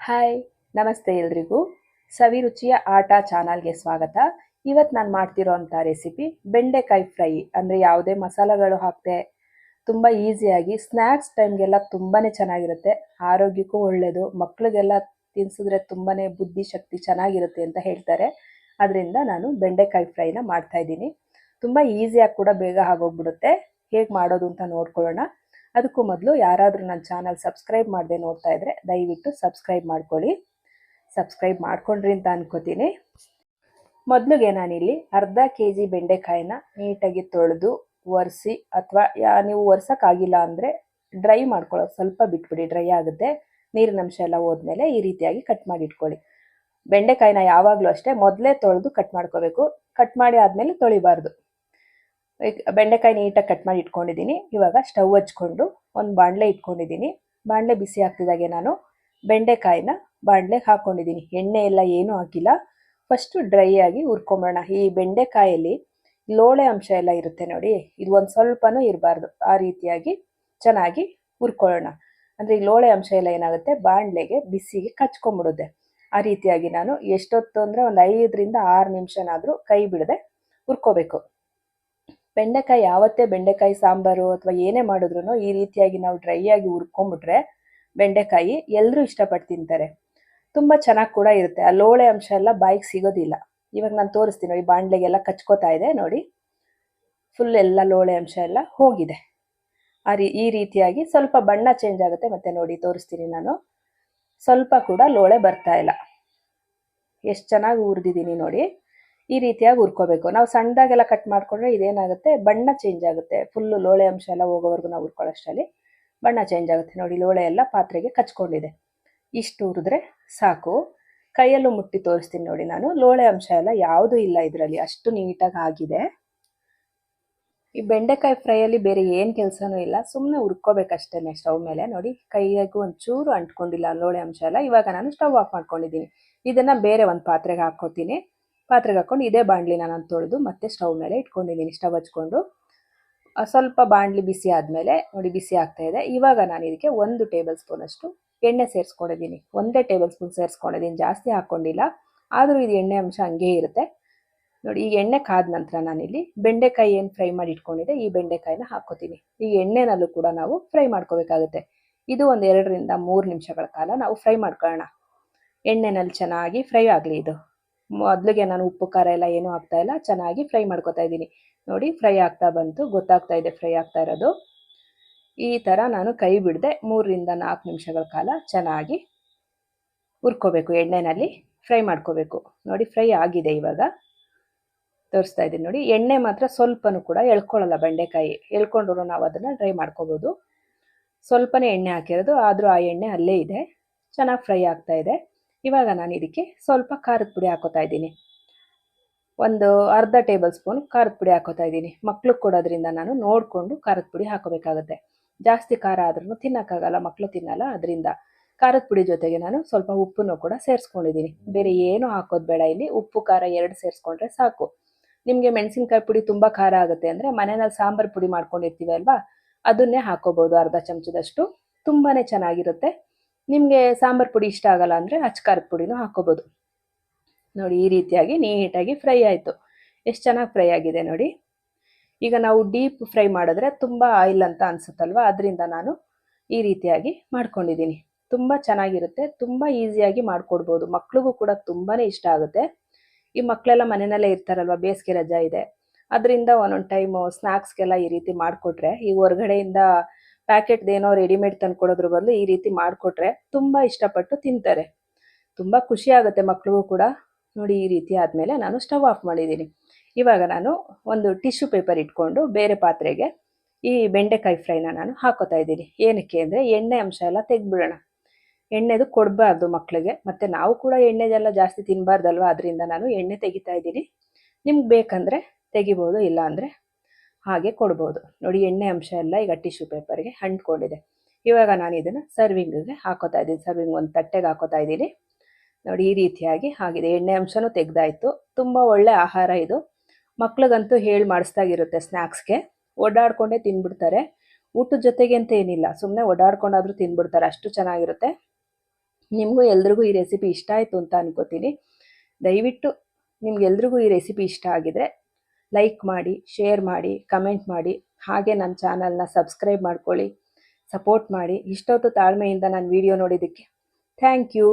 Hi ನಮಸ್ತೆ ಎಲ್ರಿಗೂ. ಸವಿರುಚಿಯ ಆಟ ಚಾನಲ್ಗೆ ಸ್ವಾಗತ. ಇವತ್ತು ನಾನು ಮಾಡ್ತಿರೋ ಅಂಥ ರೆಸಿಪಿ ಬೆಂಡೆಕಾಯಿ ಫ್ರೈ, ಅಂದರೆ ಯಾವುದೇ ಮಸಾಲೆಗಳು ಹಾಕದೆ ತುಂಬ ಈಸಿಯಾಗಿ ಸ್ನ್ಯಾಕ್ಸ್ ಟೈಮ್ಗೆಲ್ಲ ತುಂಬಾ ಚೆನ್ನಾಗಿರುತ್ತೆ. ಆರೋಗ್ಯಕ್ಕೂ ಒಳ್ಳೆಯದು ಮಕ್ಕಳಿಗೆಲ್ಲ ತಿನ್ಸಿದ್ರೆ ತುಂಬಾ ಬುದ್ಧಿಶಕ್ತಿ ಚೆನ್ನಾಗಿರುತ್ತೆ ಅಂತ ಹೇಳ್ತಾರೆ. ಅದರಿಂದ ನಾನು ಬೆಂಡೆಕಾಯಿ ಫ್ರೈನ ಮಾಡ್ತಾಯಿದ್ದೀನಿ ತುಂಬ ಈಸಿಯಾಗಿ ಕೂಡ ಬೇಗ ಆಗೋಗ್ಬಿಡುತ್ತೆ. ಹೇಗೆ ಮಾಡೋದು ಅಂತ ನೋಡ್ಕೊಳ್ಳೋಣ. ಅದಕ್ಕೂ ಮೊದಲು ಯಾರಾದರೂ ನನ್ನ ಚಾನಲ್ ಸಬ್ಸ್ಕ್ರೈಬ್ ಮಾಡದೆ ನೋಡ್ತಾ ಇದ್ರೆ ದಯವಿಟ್ಟು ಸಬ್ಸ್ಕ್ರೈಬ್ ಮಾಡ್ಕೊಳ್ಳಿ. ಸಬ್ಸ್ಕ್ರೈಬ್ ಮಾಡ್ಕೊಂಡ್ರಿ ಅಂತ ಅನ್ಕೋತೀನಿ. ಮೊದಲಿಗೆ ನಾನಿಲ್ಲಿ ಅರ್ಧ ಕೆ ಜಿ ಬೆಂಡೆಕಾಯಿನ ನೀಟಾಗಿ ತೊಳೆದು ಒರೆಸಿ ಅಥವಾ ಯಾ, ನೀವು ಒರೆಸೋಕ್ಕಾಗಿಲ್ಲ ಅಂದರೆ ಡ್ರೈ ಮಾಡ್ಕೊಳ್ಳೋ, ಸ್ವಲ್ಪ ಬಿಟ್ಬಿಡಿ, ಡ್ರೈ ಆಗುತ್ತೆ. ನೀರಿನಂಶ ಎಲ್ಲ ಹೋದ್ಮೇಲೆ ಈ ರೀತಿಯಾಗಿ ಕಟ್ ಮಾಡಿ ಇಟ್ಕೊಳ್ಳಿ ಬೆಂಡೆಕಾಯಿನ ಯಾವಾಗಲೂ ಅಷ್ಟೇ ಮೊದಲೇ ತೊಳೆದು ಕಟ್ ಮಾಡ್ಕೋಬೇಕು. ಕಟ್ ಮಾಡಿ ಆದಮೇಲೆ ತೊಳಿಬಾರ್ದು. ಬೆಂಡೆಕಾಯಿ ನೀಟಾಗಿ ಕಟ್ ಮಾಡಿ ಇಟ್ಕೊಂಡಿದ್ದೀನಿ. ಇವಾಗ ಸ್ಟವ್ ಹಚ್ಕೊಂಡು ಒಂದು ಬಾಣಲೆ ಇಟ್ಕೊಂಡಿದ್ದೀನಿ. ಬಾಣಲೆ ಬಿಸಿ ಆಗ್ತಿದ್ದಾಗೆ ನಾನು. ಬೆಂಡೆಕಾಯಿನ ಬಾಣಲೆಗೆ ಹಾಕ್ಕೊಂಡಿದ್ದೀನಿ ಎಣ್ಣೆ ಎಲ್ಲ ಏನೂ ಹಾಕಿಲ್ಲ. ಫಸ್ಟು ಡ್ರೈ ಆಗಿ ಹುರ್ಕೊಂಬೋಣ ಈ ಬೆಂಡೆಕಾಯಲ್ಲಿ ಲೋಳೆ ಅಂಶ ಎಲ್ಲ ಇರುತ್ತೆ ನೋಡಿ. ಇದು ಒಂದು ಸ್ವಲ್ಪನೂ ಇರಬಾರ್ದು. ಆ ರೀತಿಯಾಗಿ ಚೆನ್ನಾಗಿ ಹುರ್ಕೊಳ್ಳೋಣ. ಅಂದರೆ ಈ ಲೋಳೆ ಅಂಶ ಎಲ್ಲ ಏನಾಗುತ್ತೆ? ಬಾಣಲೆಗೆ ಬಿಸಿಗೆ ಕಚ್ಕೊಂಬಿಡುತ್ತೆ. ಆ ರೀತಿಯಾಗಿ ನಾನು ಎಷ್ಟೊತ್ತು ಅಂದರೆ ಒಂದು ಐದರಿಂದ ಆರು ನಿಮಿಷನಾದರೂ ಕೈ ಬಿಡದೆ ಹುರ್ಕೋಬೇಕು. ಬೆಂಡೆಕಾಯಿ, ಯಾವತ್ತೇ ಬೆಂಡೆಕಾಯಿ ಸಾಂಬಾರು ಅಥವಾ ಏನೇ ಮಾಡಿದ್ರು ಈ ರೀತಿಯಾಗಿ ನಾವು ಡ್ರೈ ಆಗಿ ಹುರ್ಕೊಂಬಿಟ್ರೆ ಬೆಂಡೆಕಾಯಿ ಎಲ್ಲರೂ ಇಷ್ಟಪಟ್ಟು ತಿಂತಾರೆ. ತುಂಬ ಚೆನ್ನಾಗಿ ಕೂಡ ಇರುತ್ತೆ. ಆ ಲೋಳೆ ಅಂಶ ಎಲ್ಲ ಬಾಯಿಗೆ ಸಿಗೋದಿಲ್ಲ. ಇವಾಗ ನಾನು ತೋರಿಸ್ತೀನಿ ನೋಡಿ, ಬಾಣಲೆಗೆಲ್ಲ ಕಚ್ಕೋತಾ ಇದೆ ನೋಡಿ. ಫುಲ್ ಎಲ್ಲ ಲೋಳೆ ಅಂಶ ಎಲ್ಲ ಹೋಗಿದೆ. ಆ ರೀ, ಈ ರೀತಿಯಾಗಿ ಸ್ವಲ್ಪ ಬಣ್ಣ ಚೇಂಜ್ ಆಗುತ್ತೆ. ಮತ್ತೆ ನೋಡಿ, ತೋರಿಸ್ತೀನಿ ನಾನು. ಸ್ವಲ್ಪ ಕೂಡ ಲೋಳೆ ಬರ್ತಾ ಇಲ್ಲ. ಎಷ್ಟು ಚೆನ್ನಾಗಿ ಹುರಿದಿದ್ದೀನಿ ನೋಡಿ. ಈ ರೀತಿಯಾಗಿ ಹುರ್ಕೋಬೇಕು. ನಾವು ಸಣ್ಣದಾಗೆಲ್ಲ ಕಟ್ ಮಾಡ್ಕೊಂಡ್ರೆ ಇದೇನಾಗುತ್ತೆ? ಬಣ್ಣ ಚೇಂಜ್ ಆಗುತ್ತೆ. ಫುಲ್ಲು ಲೋಳೆ ಅಂಶ ಎಲ್ಲ ಹೋಗೋವರೆಗೂ ನಾವು ಹುರ್ಕೊಳ್ಳೋಷ್ಟರಲ್ಲಿ ಬಣ್ಣ ಚೇಂಜ್ ಆಗುತ್ತೆ. ನೋಡಿ, ಲೋಳೆ ಎಲ್ಲ ಪಾತ್ರೆಗೆ ಕಚ್ಕೊಂಡಿದೆ. ಇಷ್ಟು ಹುರಿದ್ರೆ ಸಾಕು. ಕೈಯಲ್ಲೂ ಮುಟ್ಟಿ ತೋರಿಸ್ತೀನಿ ನೋಡಿ ನಾನು. ಲೋಳೆ ಅಂಶ ಎಲ್ಲ ಯಾವುದೂ ಇಲ್ಲ ಇದರಲ್ಲಿ. ಅಷ್ಟು ನೀಟಾಗಿ ಆಗಿದೆ. ಈ ಬೆಂಡೆಕಾಯಿ ಫ್ರೈಯಲ್ಲಿ ಬೇರೆ ಏನು ಕೆಲಸನೂ ಇಲ್ಲ. ಸುಮ್ಮನೆ ಹುರ್ಕೋಬೇಕಷ್ಟೇ ಸ್ಟವ್ ಮೇಲೆ. ನೋಡಿ, ಕೈಯಾಗೂ ಒಂಚೂರು ಅಂಟ್ಕೊಂಡಿಲ್ಲ ಲೋಳೆ ಅಂಶ ಎಲ್ಲ. ಇವಾಗ ನಾನು ಸ್ಟವ್ ಆಫ್ ಮಾಡ್ಕೊಂಡಿದ್ದೀನಿ. ಇದನ್ನು ಬೇರೆ ಒಂದು ಪಾತ್ರೆಗೆ ಹಾಕ್ಕೋತೀನಿ ಪಾತ್ರೆಗೆ ಹಾಕ್ಕೊಂಡು ಇದೇ ಬಾಣಲಿನ ನಾನು ತೊಳೆದು ಮತ್ತೆ ಸ್ಟವ್ ಮೇಲೆ ಇಟ್ಕೊಂಡಿದ್ದೀನಿ. ಸ್ಟವ್ ಹಚ್ಕೊಂಡು ಸ್ವಲ್ಪ ಬಾಣಲಿ ಬಿಸಿ ಆದಮೇಲೆ ನೋಡಿ ಬಿಸಿ ಆಗ್ತಾ ಇದೆ. ಇವಾಗ ನಾನು ಇದಕ್ಕೆ ಒಂದು ಟೇಬಲ್ ಸ್ಪೂನಷ್ಟು ಎಣ್ಣೆ ಸೇರಿಸ್ಕೊಂಡಿದ್ದೀನಿ. ಒಂದೇ ಟೇಬಲ್ ಸ್ಪೂನ್ ಸೇರಿಸ್ಕೊಂಡಿದ್ದೀನಿ. ಜಾಸ್ತಿ ಹಾಕ್ಕೊಂಡಿಲ್ಲ. ಆದರೂ ಇದು ಎಣ್ಣೆ ಅಂಶ ಹಂಗೇ ಇರುತ್ತೆ. ನೋಡಿ ಈ ಎಣ್ಣೆ ಕಾದ ನಂತರ ನಾನಿಲ್ಲಿ ಬೆಂಡೆಕಾಯಿ ಏನು ಫ್ರೈ ಮಾಡಿ ಇಟ್ಕೊಂಡಿದ್ದೆ, ಈ ಬೆಂಡೆಕಾಯಿನ ಹಾಕೋತೀನಿ ಈ ಎಣ್ಣೆನಲ್ಲೂ ಕೂಡ ನಾವು ಫ್ರೈ ಮಾಡ್ಕೋಬೇಕಾಗುತ್ತೆ. ಇದು ಒಂದು ಎರಡರಿಂದ ಮೂರು ನಿಮಿಷಗಳ ಕಾಲ ನಾವು ಫ್ರೈ ಮಾಡ್ಕೊಳ್ಳೋಣ. ಎಣ್ಣೆನಲ್ಲಿ ಚೆನ್ನಾಗಿ ಫ್ರೈ ಆಗಲಿ ಇದು. ಮೊದಲಿಗೆ ನಾನು ಉಪ್ಪು, ಖಾರ ಎಲ್ಲ ಏನೂ ಹಾಕ್ತಾ ಇಲ್ಲ. ಚೆನ್ನಾಗಿ ಫ್ರೈ ಮಾಡ್ಕೊತಾ ಇದ್ದೀನಿ. ನೋಡಿ, ಫ್ರೈ ಆಗ್ತಾ ಬಂತು. ಗೊತ್ತಾಗ್ತಾ ಇದೆ ಫ್ರೈ ಆಗ್ತಾ ಇರೋದು. ಈ ಥರ ನಾನು ಕೈ ಬಿಡದೆ ಮೂರರಿಂದ ನಾಲ್ಕು ನಿಮಿಷಗಳ ಕಾಲ ಚೆನ್ನಾಗಿ ಹುರ್ಕೋಬೇಕು. ಎಣ್ಣೆನಲ್ಲಿ ಫ್ರೈ ಮಾಡ್ಕೋಬೇಕು. ನೋಡಿ, ಫ್ರೈ ಆಗಿದೆ ಇವಾಗ. ತೋರಿಸ್ತಾ ಇದ್ದೀನಿ. ನೋಡಿ, ಎಣ್ಣೆ ಮಾತ್ರ ಸ್ವಲ್ಪನೂ ಕೂಡ ಎಳ್ಕೊಳ್ಳಲ್ಲ ಬೆಂಡೆಕಾಯಿ. ಎಳ್ಕೊಂಡ್ರು ನಾವು ಅದನ್ನು ಡ್ರೈ ಮಾಡ್ಕೋಬೋದು. ಸ್ವಲ್ಪನೇ ಎಣ್ಣೆ ಹಾಕಿರೋದು, ಆದರೂ ಆ ಎಣ್ಣೆ ಅಲ್ಲೇ ಇದೆ. ಚೆನ್ನಾಗಿ ಫ್ರೈ ಆಗ್ತಾ ಇದೆ. ಇವಾಗ ನಾನು ಇದಕ್ಕೆ ಸ್ವಲ್ಪ ಖಾರದ ಪುಡಿ ಹಾಕೋತಾ ಇದ್ದೀನಿ. ಒಂದು ಅರ್ಧ ಟೇಬಲ್ ಸ್ಪೂನ್ ಖಾರದ ಪುಡಿ ಹಾಕೋತಾ ಇದ್ದೀನಿ. ಮಕ್ಳಿಗೆ ಕೊಡೋದ್ರಿಂದ ನಾನು ನೋಡಿಕೊಂಡು ಖಾರದ ಪುಡಿ ಹಾಕೋಬೇಕಾಗುತ್ತೆ. ಜಾಸ್ತಿ ಖಾರ ಆದ್ರೂ ತಿನ್ನೋಕ್ಕಾಗಲ್ಲ ಮಕ್ಕಳು ತಿನ್ನಲ್ಲ. ಅದರಿಂದ ಖಾರದ ಪುಡಿ ಜೊತೆಗೆ ನಾನು ಸ್ವಲ್ಪ ಉಪ್ಪನ್ನು ಕೂಡ ಸೇರಿಸ್ಕೊಂಡಿದ್ದೀನಿ. ಬೇರೆ ಏನು ಹಾಕೋದು ಬೇಡ. ಇಲ್ಲಿ ಉಪ್ಪು, ಖಾರ ಎರಡು ಸೇರಿಸ್ಕೊಂಡ್ರೆ ಸಾಕು. ನಿಮಗೆ ಮೆಣಸಿನ್ಕಾಯಿ ಪುಡಿ ತುಂಬ ಖಾರ ಆಗುತ್ತೆ ಅಂದರೆ ಮನೆಯಲ್ಲಿ ಸಾಂಬಾರು ಪುಡಿ ಮಾಡ್ಕೊಂಡಿರ್ತೀವಿ ಅಲ್ವಾ? ಅದನ್ನೇ ಹಾಕೋಬೋದು ಅರ್ಧ ಚಮಚದಷ್ಟು. ತುಂಬಾ ಚೆನ್ನಾಗಿರುತ್ತೆ. ನಿಮಗೆ ಸಾಂಬಾರು ಪುಡಿ ಇಷ್ಟ ಆಗಲ್ಲ ಅಂದರೆ ಖಾರದ ಪುಡಿನೂ ಹಾಕೋಬೋದು. ನೋಡಿ, ಈ ರೀತಿಯಾಗಿ ನೀಟಾಗಿ ಫ್ರೈ ಆಯಿತು. ಎಷ್ಟು ಚೆನ್ನಾಗಿ ಫ್ರೈ ಆಗಿದೆ ನೋಡಿ. ಈಗ ನಾವು ಡೀಪ್ ಫ್ರೈ ಮಾಡಿದ್ರೆ ತುಂಬ ಆಯಿಲ್ ಅಂತ ಅನಿಸುತ್ತಲ್ವ? ಅದರಿಂದ ನಾನು ಈ ರೀತಿಯಾಗಿ ಮಾಡ್ಕೊಂಡಿದ್ದೀನಿ. ತುಂಬ ಚೆನ್ನಾಗಿರುತ್ತೆ, ತುಂಬ ಈಸಿಯಾಗಿ ಮಾಡಿಕೊಡ್ಬೋದು. ಮಕ್ಳಿಗೂ ಕೂಡ ತುಂಬಾ ಇಷ್ಟ ಆಗುತ್ತೆ. ಈ ಮಕ್ಕಳೆಲ್ಲ ಮನೆಯಲ್ಲೇ ಇರ್ತಾರಲ್ವ, ಬೇಸಿಗೆ ರಜಾ ಇದೆ. ಅದರಿಂದ ಒಂದೊಂದು ಟೈಮು ಸ್ನ್ಯಾಕ್ಸ್ಗೆಲ್ಲ ಈ ರೀತಿ ಮಾಡಿಕೊಟ್ರೆ ಈ ಹೊರಗಡೆಯಿಂದ ಪ್ಯಾಕೆಟ್ದೇನೋ ರೆಡಿಮೇಡ್ ತಂದು ಕೊಡೋದ್ರ ಬದಲು ಈ ರೀತಿ ಮಾಡಿಕೊಟ್ರೆ ತುಂಬ ಇಷ್ಟಪಟ್ಟು ತಿಂತಾರೆ. ತುಂಬ ಖುಷಿ ಆಗುತ್ತೆ ಮಕ್ಳಿಗೂ ಕೂಡ. ನೋಡಿ ಈ ರೀತಿ ಆದಮೇಲೆ ನಾನು ಸ್ಟವ್ ಆಫ್ ಮಾಡಿದ್ದೀನಿ. ಇವಾಗ ನಾನು ಒಂದು ಟಿಶ್ಯೂ ಪೇಪರ್ ಇಟ್ಕೊಂಡು ಬೇರೆ ಪಾತ್ರೆಗೆ ಈ ಬೆಂಡೆಕಾಯಿ ಫ್ರೈನ ನಾನು ಹಾಕೋತಾ ಇದ್ದೀನಿ. ಏನಕ್ಕೆ ಅಂದರೆ ಎಣ್ಣೆ ಅಂಶ ಎಲ್ಲ ತೆಗೆದ್ಬಿಡೋಣ. ಎಣ್ಣೆದು ಕೊಡಬಾರ್ದು ಮಕ್ಕಳಿಗೆ ಮತ್ತು ನಾವು ಕೂಡ ಎಣ್ಣೆದೆಲ್ಲ ಜಾಸ್ತಿ ತಿನ್ನಬಾರ್ದಲ್ವ ಅದರಿಂದ ನಾನು ಎಣ್ಣೆ ತೆಗಿತಾ ಇದ್ದೀನಿ. ನಿಮ್ಗೆ ಬೇಕಂದರೆ ತೆಗಿಬೋದು ಇಲ್ಲ ಅಂದರೆ ಹಾಗೆ ಕೊಡ್ಬೋದು. ನೋಡಿ, ಎಣ್ಣೆ ಅಂಶ ಎಲ್ಲ ಈಗ ಟಿಶ್ಯೂ ಪೇಪರ್ಗೆ ಅಂಟ್ಕೊಂಡಿದೆ. ಇವಾಗ ನಾನು ಇದನ್ನು ಸರ್ವಿಂಗ್ಗೆ ಹಾಕೋತಾ ಇದ್ದೀನಿ. ಸರ್ವಿಂಗ್ ಒಂದು ತಟ್ಟೆಗೆ ಹಾಕೋತಾ ಇದ್ದೀನಿ. ನೋಡಿ, ಈ ರೀತಿಯಾಗಿ ಆಗಿದೆ ಎಣ್ಣೆ ಅಂಶನೂ ತೆಗ್ದಾಯಿತು. ತುಂಬ ಒಳ್ಳೆ ಆಹಾರ ಇದು. ಮಕ್ಳಿಗಂತೂ ಹೇಳಿ ಮಾಡಿಸ್ದಾಗಿರುತ್ತೆ ಸ್ನ್ಯಾಕ್ಸ್ಗೆ ಓಡಾಡ್ಕೊಂಡೇ ತಿನ್ಬಿಡ್ತಾರೆ. ಊಟದ ಜೊತೆಗೆ ಅಂತ ಏನಿಲ್ಲ. ಸುಮ್ಮನೆ ಓಡಾಡ್ಕೊಂಡಾದ್ರೂ ತಿನ್ಬಿಡ್ತಾರೆ. ಅಷ್ಟು ಚೆನ್ನಾಗಿರುತ್ತೆ. ನಿಮಗೂ ಎಲ್ರಿಗೂ ಈ ರೆಸಿಪಿ ಇಷ್ಟ ಆಯಿತು ಅಂತ ಅನ್ಕೋತೀನಿ. ದಯವಿಟ್ಟು ನಿಮ್ಗೆಲ್ರಿಗೂ ಈ ರೆಸಿಪಿ ಇಷ್ಟ ಆಗಿದ್ರೆ ಲೈಕ್ ಮಾಡಿ ಶೇರ್ ಮಾಡಿ ಕಮೆಂಟ್ ಮಾಡಿ, ಹಾಗೆ ನನ್ನ ಚಾನಲ್ನ ಸಬ್ಸ್ಕ್ರೈಬ್ ಮಾಡ್ಕೊಳ್ಳಿ ಸಪೋರ್ಟ್ ಮಾಡಿ. ಇಷ್ಟೊತ್ತು ತಾಳ್ಮೆಯಿಂದ ನಾನು ವಿಡಿಯೋ ನೋಡಿದ್ದಕ್ಕೆ. Thank you